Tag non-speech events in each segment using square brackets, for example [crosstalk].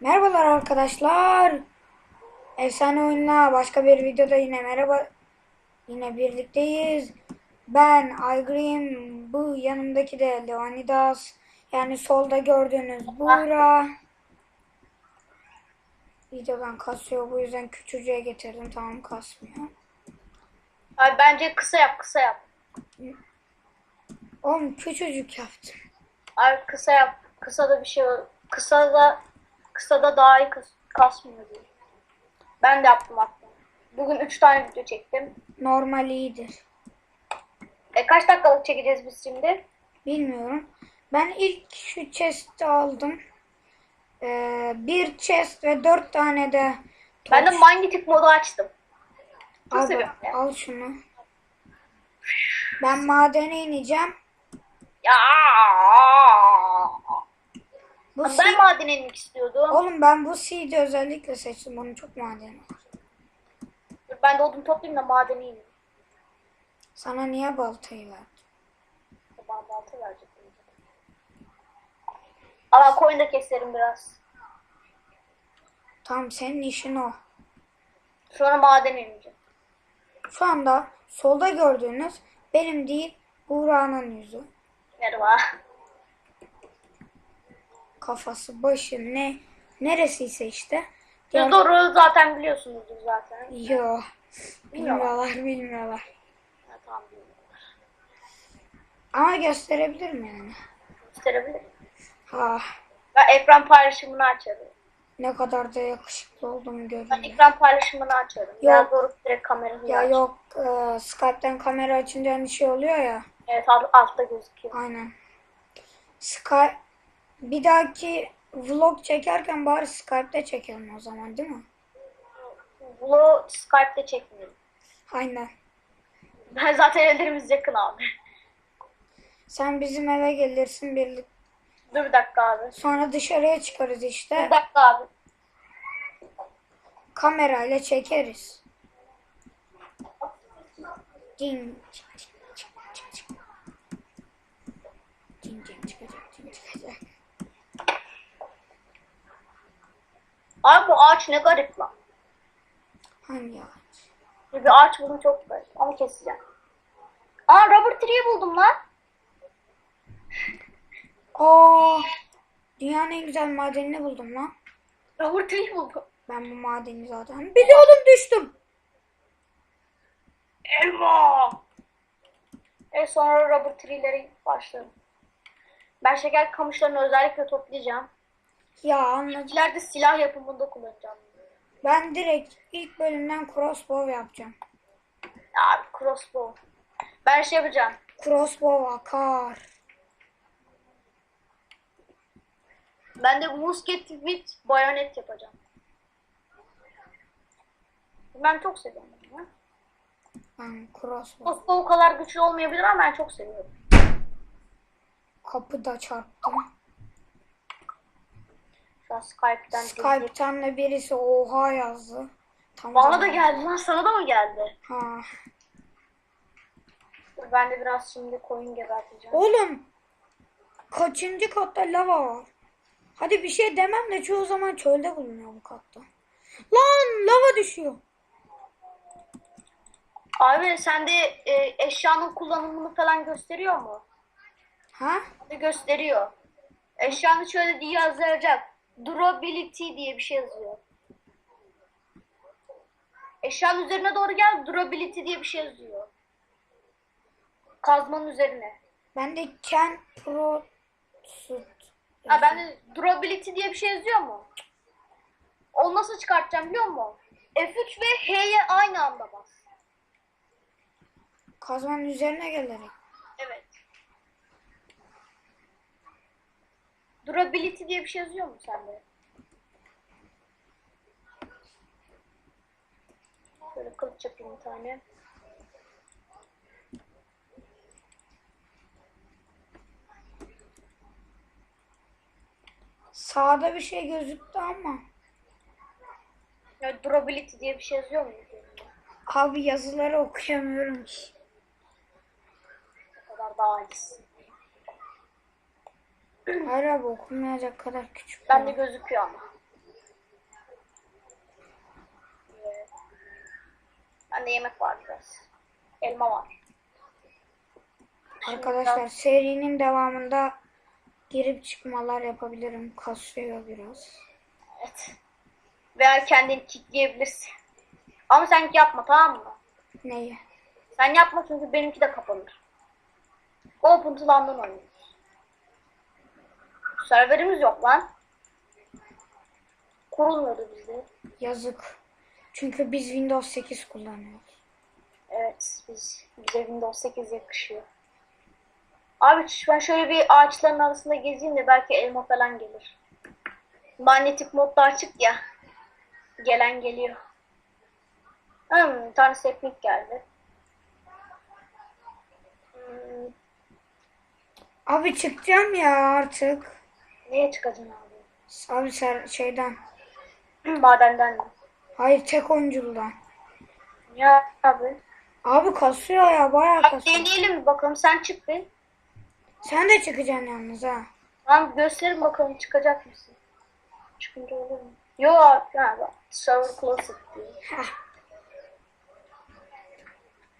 Merhabalar arkadaşlar. Efsane oyunla başka bir videoda yine merhaba. Yine birlikteyiz. Ben Aygrim. Bu yanımdaki de Leonidas. Yani solda gördüğünüz Buğra. Videodan kasıyor. Bu yüzden küçücüğe getirdim. Tamam kasmıyor. Abi bence kısa yap kısa yap. Oğlum küçücük yaptım. Abi kısa yap. Kısa da bir şey kısa da kısa da daha iyi kas, kasmıyor diye. Ben de yaptım hatta. Bugün 3 tane video çektim. Normal iyidir. E kaç dakikalık çekeceğiz biz şimdi? Bilmiyorum. Ben ilk şu chest'i aldım. Ee, bir chest ve dört tane de Ben de manyetik modu açtım. Çok Al, seviyorum al şunu. Ben madene ineceğim. Ya. Bu Ben madene inmek istiyordum. Oğlum ben bu seed'i özellikle seçtim. Onun çok madeni var. Dur, Ben de odun toplayayım da madene ineyim. Sana niye baltayı verdim? Bana balta verecek. Ama koyun da keserim biraz. Tamam senin işin o. Sonra madene ineceğim. Şu anda solda gördüğünüz benim değil Buğra'nın yüzü. Merhaba. Kafası, başı ne neresiyse işte. Ya doğru zaten biliyorsunuzdur zaten. Yo. Bilmiyorlar, bilmiyorlar. Ha, tamam bilmiyorum. Ama gösterebilirim yani. Gösterebilirim. Ha, Ben ekran paylaşımını açarım. ne kadar da yakışıklı olduğumu Ben görün. ekran paylaşımını açarım. Ya Yok. doğru direkt kamerayı Ya aç. yok, e, Skype'den kamera açınca hani şey oluyor ya. Evet alt, altta gözüküyor. Aynen. Skype bir dahaki vlog çekerken bari Skype'de çekelim o zaman değil mi? Bunu Skype'de çekmiyorum. Aynen. Ben zaten ellerimiz yakın abi. Sen bizim eve gelirsin birlikte. Dur bir dakika abi. Sonra dışarıya çıkarız Bir işte. dakika abi. Kamerayla çekeriz. Cin çık çık çık çık çık. Cin cin çıkacak cin çıkacak. Abi bu ağaç ne garip lan. Hangi ağaç? Bir ağaç buldum çok garip. Ama keseceğim. Aa rubber tree buldum lan. Oo, dünyanın en güzel madenini buldum lan. Rubber tree buldum. Ben bu madeni zaten biliyordum düştüm. Elma. E sonra rubber tree'lere başladım. Ben şeker kamışlarını özellikle toplayacağım. Ya anladım. İleride silah yapımında kullanacağım. Ben direkt ilk bölümden crossbow yapacağım. Abi crossbow. Ben şey yapacağım. Crossbow akar. Ben de musket with bayonet yapacağım. Ben çok seviyorum. bunu. Ben crossbow. Crossbow o kadar güçlü olmayabilir ama ben çok seviyorum. Kapıda çarptım. Şu an Skype'den da birisi oha yazdı. Tam Bana da geldi lan sana da mı geldi? Ha. Dur ben de biraz şimdi koyun geberteceğim. Oğlum. Kaçıncı katta lava var? Hadi bir şey demem de çoğu zaman çölde bulunuyor bu katta. Lan lava düşüyor. Abi sende e, eşyanın kullanımını falan gösteriyor mu? Ha? Gösteriyor. Eşyanın şöyle diye yazacak. Durability diye bir şey yazıyor. Eşyanın üzerine doğru gel. Durability diye bir şey yazıyor. Kazmanın üzerine. Ben de Ken Pro Suit. Ha ben de durability diye bir şey yazıyor mu? Onu nasıl çıkartacağım biliyor musun? F3 ve H'ye aynı anda bas. Kazmanın üzerine gelerek. Evet. Durability diye bir şey yazıyor mu sende? Şöyle kılıç yapayım bir tane. Sağda bir şey gözüktü ama. Ya durability diye bir şey yazıyor mu? Abi yazıları okuyamıyorum ki. O kadar daha iyisin. Hayır abi okunmayacak kadar küçük. Ben de gözüküyor ama. Evet. Ben de yemek var biraz. Elma var. Arkadaşlar biraz... serinin devamında girip çıkmalar yapabilirim. Kasıyor biraz. Evet. Veya kendini kilitleyebilirsin. Ama sen yapma tamam mı? Neyi? Sen yapma çünkü benimki de kapanır. Open to London oynuyor. Serverimiz yok lan. Kurulmuyordu bizde. Yazık. Çünkü biz Windows 8 kullanıyoruz. Evet biz bize Windows 8 yakışıyor. Abi ben şöyle bir ağaçların arasında gezeyim de belki elma falan gelir. Manyetik modda açık ya. Gelen geliyor. Hmm, bir tane seplik geldi. Hmm, Abi çıkacağım ya artık. Neye çıkacaksın abi? Abi ser, şeyden. [clears throat] Madenden mi? Hayır tek oyunculudan. Ya abi. Abi kasıyor ya bayağı Bak kasıyor. deneyelim bakalım. Sen çık bir. Sen de çıkacaksın yalnız ha. Tamam gösterin bakalım çıkacak mısın? Çıkınca olur mu? Yo abi. Ha, bak. Server closet diyor.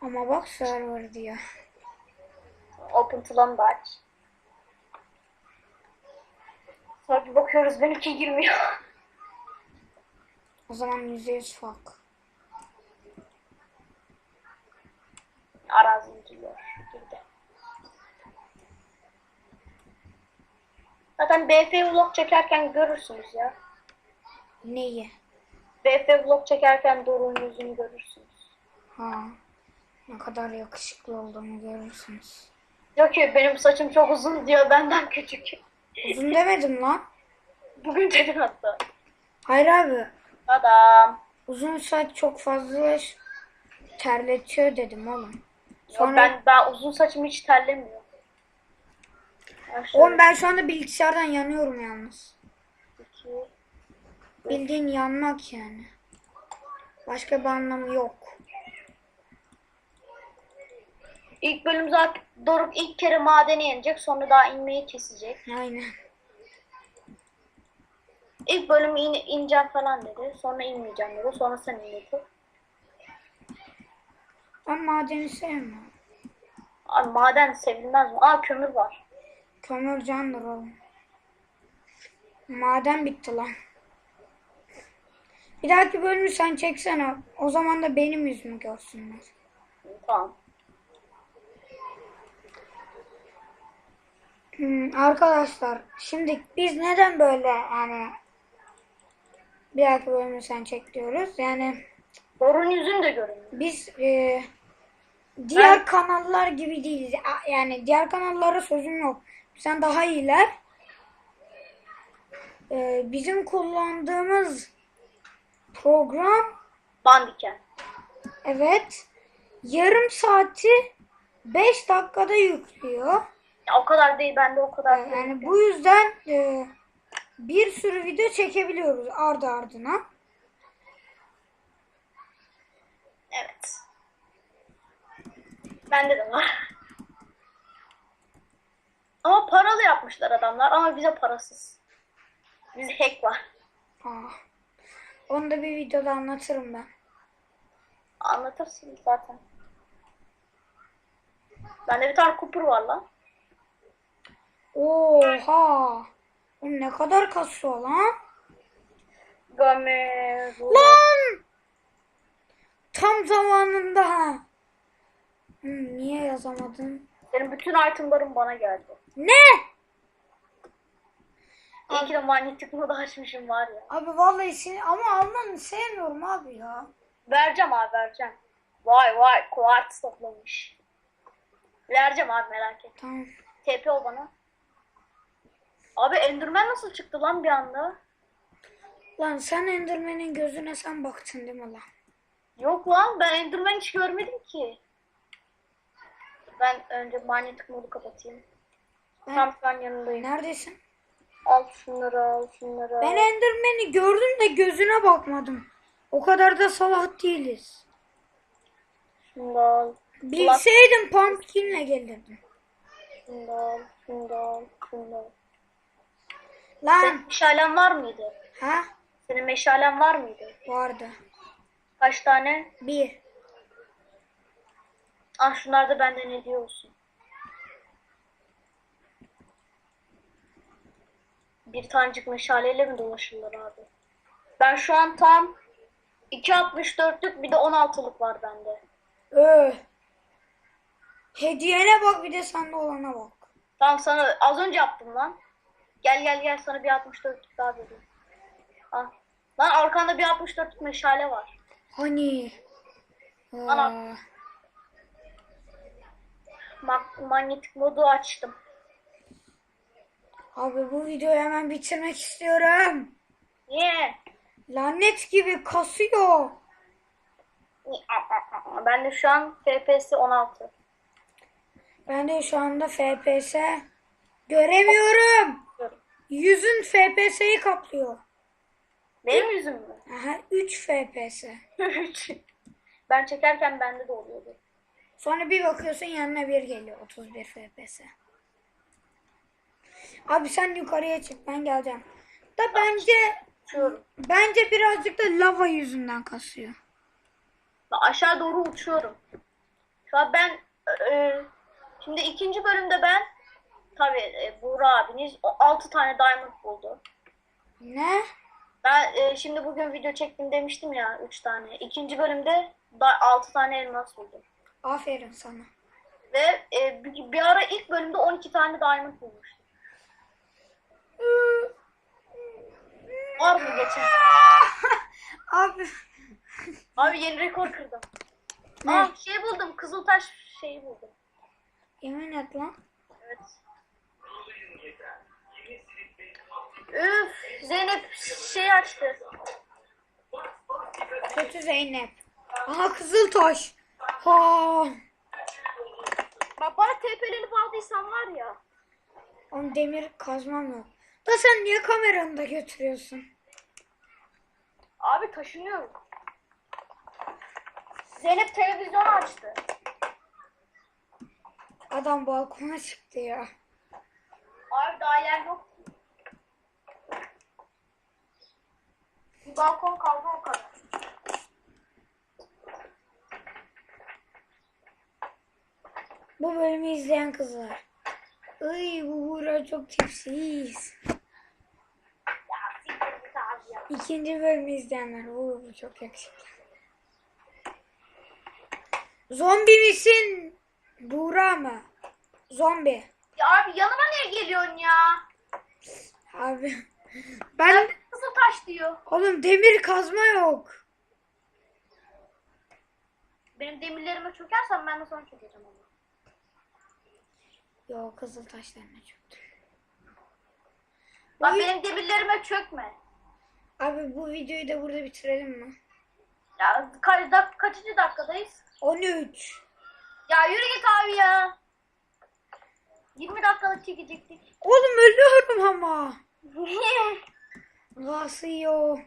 Ama bak server diyor. Open to aç. Sonra bir bakıyoruz benimki girmiyor. O zaman yüzde yüz fuck. Arazi giriyor. Girdi. Zaten BF vlog çekerken görürsünüz ya. Neyi? BF vlog çekerken Doruk'un yüzünü görürsünüz. Ha. Ne kadar yakışıklı olduğumu görürsünüz. Diyor ki benim saçım çok uzun diyor benden küçük. Uzun demedim lan. Bugün dedin hatta. Hayır abi. Adam. Uzun saç çok fazla terletiyor dedim oğlum. Sonra... Sonra Ben, ben uzun saçım hiç terlemiyor. Ben şöyle Oğlum ben şu anda bilgisayardan yanıyorum yalnız. iki, Bildiğin yanmak yani. Başka bir anlamı yok. İlk bölüm zaten Doruk ilk kere madene inecek sonra daha inmeyi kesecek. Aynen. İlk bölüm in, ineceğim falan dedi. Sonra inmeyeceğim dedi. Sonra sen in dedi. Ben madeni sevmiyorum. Abi maden sevilmez mi? Aa kömür var. Kömür candır oğlum. Maden bitti lan. Bir dahaki bölümü sen çeksene. O zaman da benim yüzümü görsünler. Tamam. Hmm, arkadaşlar şimdi biz neden böyle yani bir dahaki bölümü sen çek diyoruz. Yani Doruk'un yüzünü de görünüyor. biz e, diğer Ben- kanallar gibi değiliz. Yani diğer kanallara sözüm yok. Bizden daha iyiler. E, bizim kullandığımız program Bandiken. evet yarım saati 5 dakikada yüklüyor. Ya, o kadar değil. Bende o kadar değil. Yani bu yüzden e, bir sürü video çekebiliyoruz ardı ardına. Evet. Bende de var. Ama paralı yapmışlar adamlar ama bize parasız. Bize hack var. Aa, onu da bir videoda anlatırım ben. Anlatırsın zaten. Bende bir tane kupur var lan. Oha! Oğlum ne kadar kasıyor lan? Gömez. Lan! Tam zamanında ha. Hmm, niye yazamadın? Senin bütün itemların bana geldi. Ne? İyi ki de manyetik modu açmışım var ya. Abi vallahi seni ama almanı sevmiyorum abi ya. Vereceğim abi vereceğim. Vay vay kuartz toplamış. Vereceğim abi merak etme. Tamam. TP ol bana. Abi Enderman nasıl çıktı lan bir anda? Lan sen Enderman'in gözüne sen baktın değil mi lan? Yok lan ben Enderman hiç görmedim ki. Ben önce manyetik modu kapatayım. Ben- Tam an yanındayım. Neredesin? Al şunları al şunları al. Ben Enderman'i gördüm de gözüne bakmadım. O kadar da salak değiliz. Şunu al. Bilseydim pumpkin'le gelirdim. Şunu al. Şunu al. Şunu al. Lan Senin meşalen var mıydı? ha Senin meşalen var mıydı? vardı. Kaç tane? Bir. Ah şunlar da benden hediye olsun. Bir tanecik meşaleyle mi dolaşırlar abi? Ben şu an tam 2.64'lük bir de 16'lık var bende. Öh. Hediyene bak bir de sende olana bak. Tamam sana az önce yaptım lan. Gel gel gel sana bir 64'lük daha vereyim. Al. Lan arkanda bir 64'lük meşale var. Hani? Ana. Aa, Ma- manyetik modu açtım. abi bu videoyu hemen bitirmek istiyorum. Niye? Lanet gibi kasıyor. Ben de şu an FPS 16. Ben de şu anda FPS göremiyorum. Yüzün FPS'yi kaplıyor. Benim yüzüm mü? Aha, 3 FPS. ben çekerken bende de oluyordu. Sonra bir bakıyorsun yanına bir geliyor 31 FPS. Abi sen yukarıya çık ben geleceğim. Da bence Uçuyorum. bence birazcık da lava yüzünden kasıyor. Ben aşağı doğru uçuyorum. Şu an ben e, şimdi ikinci bölümde ben tabii e, Buğra abiniz 6 tane diamond buldu. Ne? Ben e, şimdi bugün video çektim demiştim ya 3 tane. İkinci bölümde 6 tane elmas buldum. Aferin sana. Ve e, bir, bir ara ilk bölümde 12 tane diamond bulmuştum. Var mı geçen? [laughs] Abi Abi yeni rekor kırdım. Ne? Aa şey buldum. Kızıltaş şeyi buldum. yemin et lan. Evet. Üf, Zeynep şey açtı. Kötü Zeynep. Aha Kızıltaş. Ha. Bak bana TP'lenip aldıysan var ya. Oğlum demir kazmam yok. Da sen niye kameranı da götürüyorsun? Abi taşınıyorum. Zeynep televizyonu açtı. Adam balkona çıktı ya. Abi daha yer yok. Bir balkon kaldı o kadar. Bu bölümü izleyen kızlar. Iy bu Buğra çok tipsiz. İkinci bölümü izleyenler. Oo, bu çok yakışıklı. Zombi misin? Buğra mı? Zombi. Ya abi yanıma niye geliyorsun ya? Abi. Ben Kızıltaş diyor. oğlum demir kazma yok. Benim demirlerime çökersen ben de sana çökeceğim ama. Yok kızıl taşlarına çöktü. Bak Oy. benim demirlerime çökme. Abi bu videoyu da burada bitirelim mi? Ya ka- dak- kaçıncı dakikadayız? 13. Ya yürü git abi ya. 20 dakikalık çekecektik. Oğlum ölüyorum ama. Niye? [laughs] Vasıyor.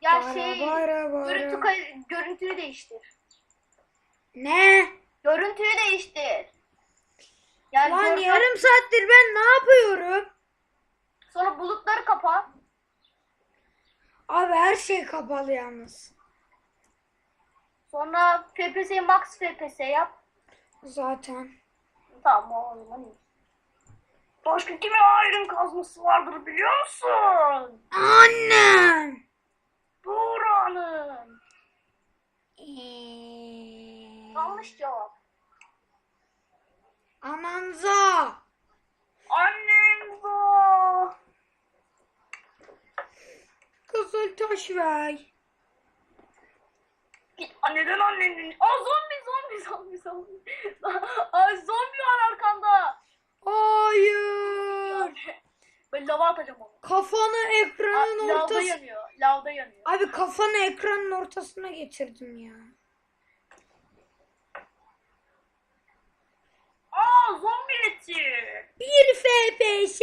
ya Bara, şey bara, bara. görüntü görüntüyü değiştir. Ne? Görüntüyü değiştir. Yani Lan görsel- yarım saattir ben ne yapıyorum? Sonra bulutları kapa. Abi her şey kapalı yalnız. Sonra FPS max FPS yap. Zaten. Tamam o zaman iyi. Başka kime ayrım kazması vardır biliyor musun? Annem. Buğra'nın. Ee, Yanlış cevap. Ananza. Annem bu. Kızıl taş ver. Git anneden annenin. Aa zombi zombi zombi zombi. Aa zombi var arkanda. Hayır. [laughs] Ben lava atacağım onu. Kafanı ekranın lavda yanıyor. Lavda yanıyor. Abi kafanı ekranın ortasına getirdim ya. Aa zombi eti. Bir FPS.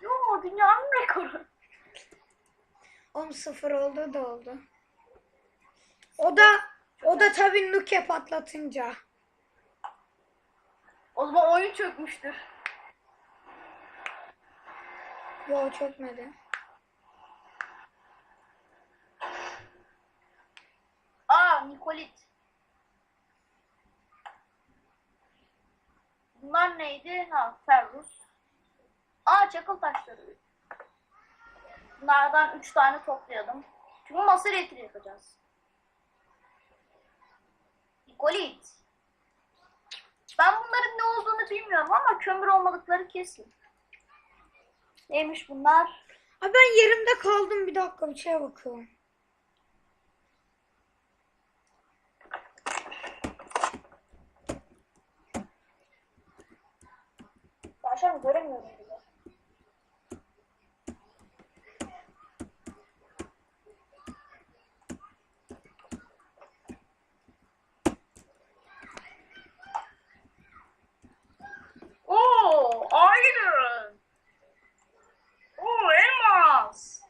Yo dünyanın rekoru. Oğlum sıfır oldu da oldu. O da o da tabii nuke patlatınca. O zaman oyun çökmüştür. Yo çökmedi. Aa Nikolit. Bunlar neydi? Ha, ferrus. Aa, çakıl taşları. Bunlardan üç tane toplayalım. Çünkü masa elektriği yapacağız. Nikolit. Ben bunların ne olduğunu bilmiyorum ama kömür olmadıkları kesin. Neymiş bunlar? Abi ben yerimde kaldım bir dakika bir şeye bakıyorum. An göremiyorum bile. Oo, iron. Oo, elmas.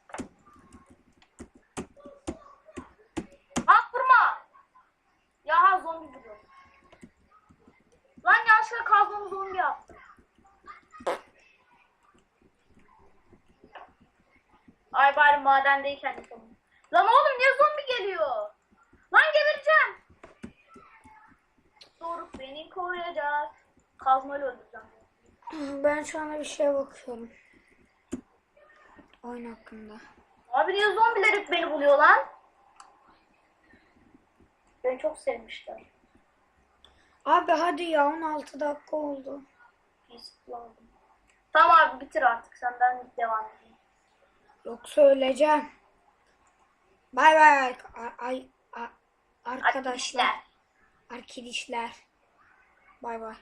Lan vurma. Ya ha zombi vuruyor. Lan yanlışlıkla kazmamı zombi yaptım. Ay bari madendeyken yapalım. Lan oğlum niye zombi geliyor? Lan gebereceğim. Doruk beni koruyacak. Kazmayla öldüreceğim. Ben şu anda bir şeye bakıyorum. Oyun hakkında. Abi niye zombiler hep beni buluyor lan? Beni çok sevmişler. Abi hadi ya 16 dakika oldu. Tamam abi bitir artık senden devam edeyim. Yoksa öleceğim. Bay bay ay, arkadaşlar. Arkadaşlar. Bay bay.